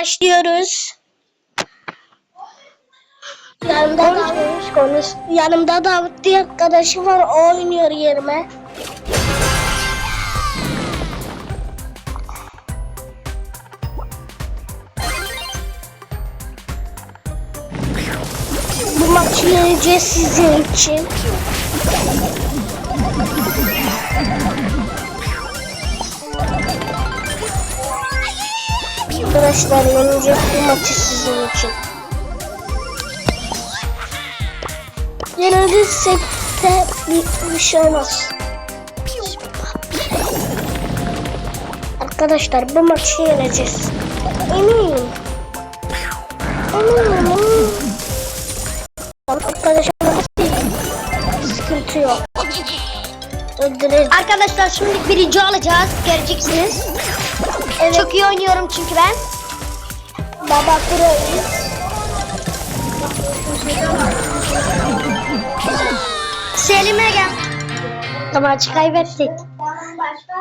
Başlıyoruz. Yanımda Konuş konuş. Yanımda Davut diye arkadaşım var. O oynuyor yerime. Bu maçı sizin için. Arkadaşlar yeneceğiz bu maçı sizin için. Yenilirsek de bir, bir şey olmaz. Arkadaşlar bu maçı yeneceğiz. Eminim. Eminim. Arkadaşlar sıkıntı yok. Öldüreceğiz. Arkadaşlar şimdi birinci olacağız. Göreceksiniz. Evet. Çok iyi oynuyorum çünkü ben. Baba Pro'yuz. Selim'e gel. Maçı kaybettik.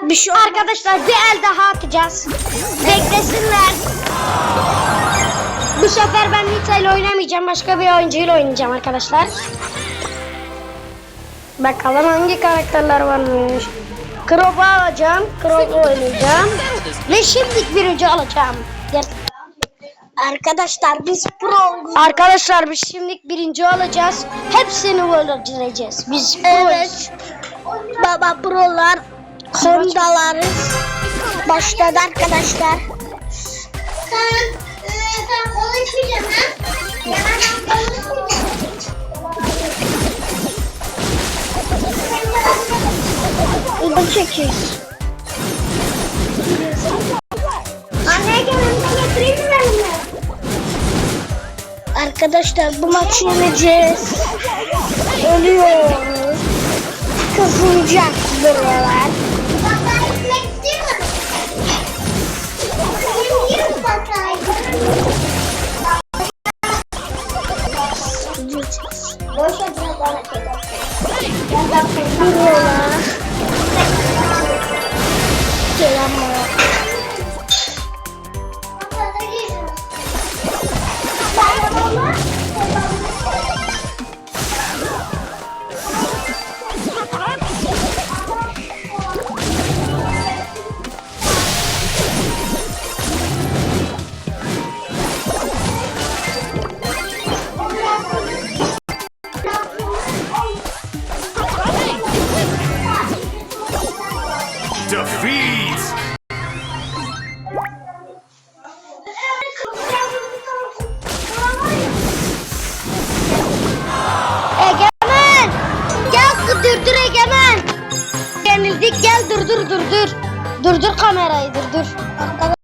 Bir şu arkadaşlar bir el daha atacağız. Beklesinler. Bu sefer ben Nita ile oynamayacağım. Başka bir oyuncuyla oynayacağım arkadaşlar. Bakalım hangi karakterler varmış. Krob'u alacağım. Krob'u oynayacağım. Ve şimdi birinci alacağım. Gel. Arkadaşlar biz Pro'yuz. Arkadaşlar biz şimdi birinci olacağız. Hepsini öldüreceğiz. Biz Evet. Baba Pro'lar, Honda'larız. Başladı arkadaşlar. Sen, e, sen konuşmayacaksın ha? Ya ben konuşmayacağım. Çekiyoruz. Arkadaşlar bu maçı yeneceğiz. Ölüyoruz. Kızılacak buralar. Bak ben Defeat! Egemen! Gel durdur Egemen! Yenildik gel durdur durdur. Durdur kamerayı durdur.